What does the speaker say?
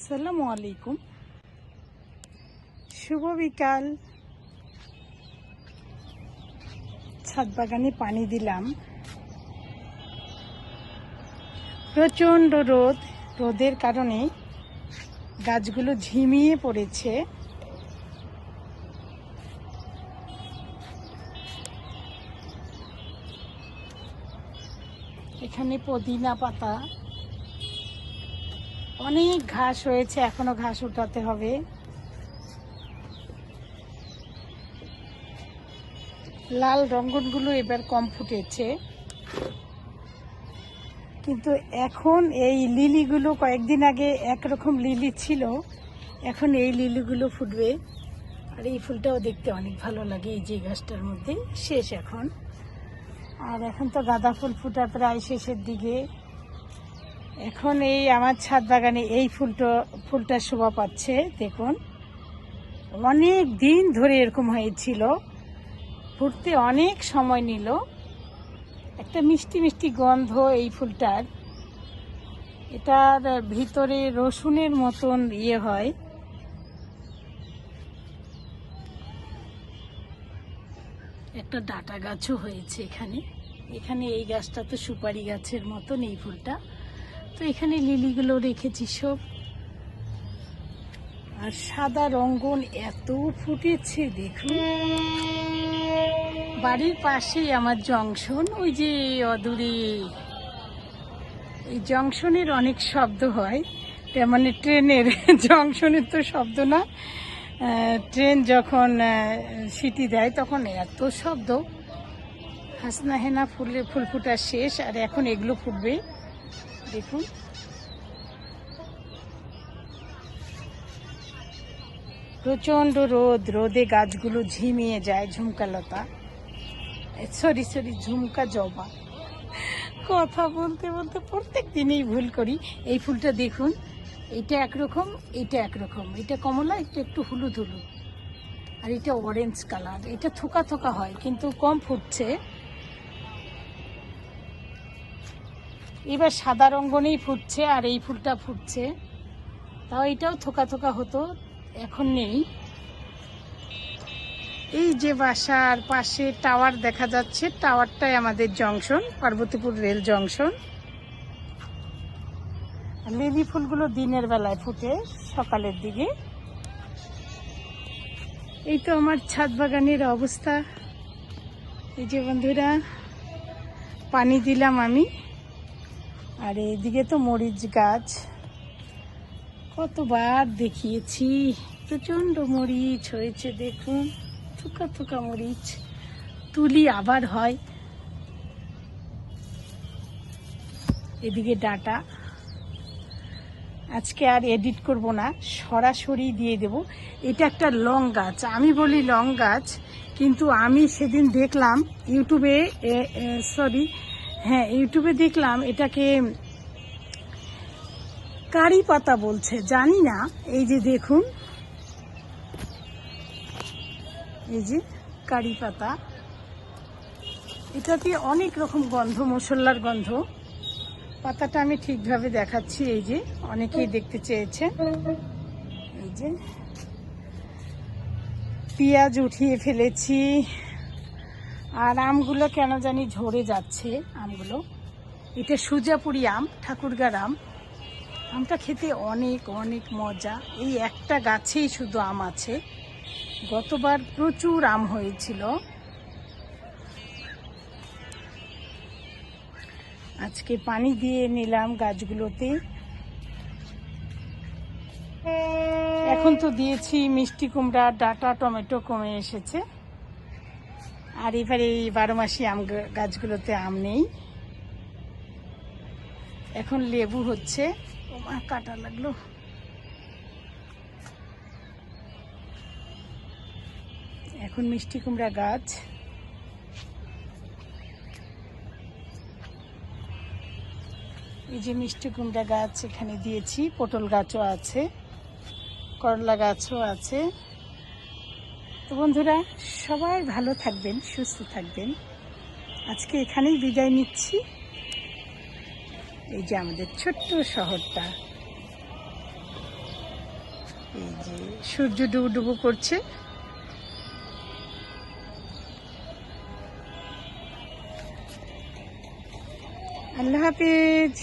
আসসালামু আলাইকুম। শুভ বিকাল। ছাদ বাগানে পানি দিলাম। প্রচণ্ড রোদ রোদের কারণে গাছগুলো ঝিমিয়ে পড়েছে। এখানে পুদিনা পাতা অনেক ঘাস হয়েছে, এখনও ঘাস উঠাতে হবে। লাল রঙ্গনগুলো এবার কম ফুটেছে। কিন্তু এখন এই লিলিগুলো কয়েকদিন আগে একরকম লিলি ছিল, এখন এই লিলিগুলো ফুটবে। আর এই ফুলটাও দেখতে অনেক ভালো লাগে এই যে গাছটার মধ্যে, শেষ এখন। আর এখন তো গাঁদা ফুল ফুটা প্রায় শেষের দিকে। এখন এই আমার ছাদ বাগানে এই ফুলটা ফুলটা শোভা পাচ্ছে, দেখুন। অনেক দিন ধরে এরকম হয়েছিল। ফুটতে অনেক সময় নিল। একটা মিষ্টি মিষ্টি গন্ধ এই ফুলটার। এটার ভিতরে রসুনের মতন ইয়ে হয়। একটা ডাটা গাছও হয়েছে এখানে। এখানে এই গাছটা তো সুপারি গাছের মতন এই ফুলটা। তো এখানে লিলিগুলো রেখেছি সব। আর সাদা রঙ্গন এত ফুটেছে, দেখুন। বাড়ির পাশেই আমার জংশন, ওই যে অদূরে। এই জংশনের অনেক শব্দ হয় মানে ট্রেনের, জংশনের তো শব্দ না। ট্রেন যখন সিটি দেয় তখন এত শব্দ। হাসনা হেনা ফুলে, ফুল ফুটা শেষ, আর এখন এগুলো ফুটবে। দেখুন। প্রচণ্ড রোদ, রোদে গাছগুলো ঝিমিয়ে যায় ঝুমকা লতা সরি সরি, ঝুমকা জবা। কথা বলতে বলতে প্রত্যেক দিনেই ভুল করি। এই ফুলটা দেখুন, এটা একরকম এটা একরকম। এটা কমলা, এটা একটু হলুদ হলুদ। আর এটা অরেঞ্জ কালার এটা থোকা থোকা হয়, কিন্তু কম ফুটছে। এবার সাদা রঙ্গনেই ফুটছে আর এই ফুলটা ফুটছে। তাও এটাও থোকা থোকা হতো, এখন নেই। এই যে বাসার পাশে টাওয়ার দেখা যাচ্ছে, টাওয়ারটাই আমাদের junction, Parbatipur rail junction. Lily ফুলগুলো দিনের বেলায় ফুটে, সকালের দিকে। এই তো আমার ছাদ বাগানের অবস্থা। এই যে বন্ধুরা, পানি দিলাম আমি। আর এইদিকে তো মরিচ গাছ। কতবার দেখিয়েছি, প্রচণ্ড মরিচ হয়েছে দেখুন, থুকা থুকা মরিচ। তুলি আবার হয়। এদিকে ডাটা। আজকে আর এডিট করব না, সরাসরি দিয়ে দেব। এটা একটা লং গাছ, আমি বলি লং গাছ, কিন্তু আমি সেদিন দেখলাম ইউটিউবে সরি হ্যাঁ ইউটিউবে দেখলাম এটাকে কারি পাতা বলছে, জানি না। এই যে দেখুন, এই যে কারি পাতা। এটাতে অনেক রকম গন্ধ, মশলার গন্ধ। পাতাটা আমি ঠিকভাবে দেখাচ্ছি, এই যে অনেকেই দেখতে চেয়েছে এই যে পেঁয়াজ উঠিয়ে ফেলেছি। আর আমগুলো কেন জানি ঝরে যাচ্ছে, আমগুলো। এটা সুজাপুরি আম, ঠাকুরগার আম। আমটা খেতে অনেক অনেক মজা। এই একটা গাছেই শুধু আম আছে। গতবার প্রচুর আম হয়েছিল। আজকে পানি দিয়ে নিলাম গাছগুলোতে। এখন তো দিয়েছি মিষ্টি কুমড়া, ডাটা, টমেটো কমে এসেছে। আর এবার এই বারো মাসি আম গাছগুলোতে আম নেই। এখন লেবু হচ্ছে। মা, কাটা লাগল। এখন মিষ্টি কুমড়া গাছ। এই যে মিষ্টি কুমড়া গাছ এখানে দিয়েছি, পটল গাছও আছে, করলা গাছও আছে। তো বন্ধুরা, সবাই ভালো থাকবেন, সুস্থ থাকবেন। আজকে এখানেই বিদায় নিচ্ছি। এই যে আমাদের ছোট্ট শহরটা। এই যে সূর্য ডুবু ডুবু করছে। আল্লাহ হাফিজ।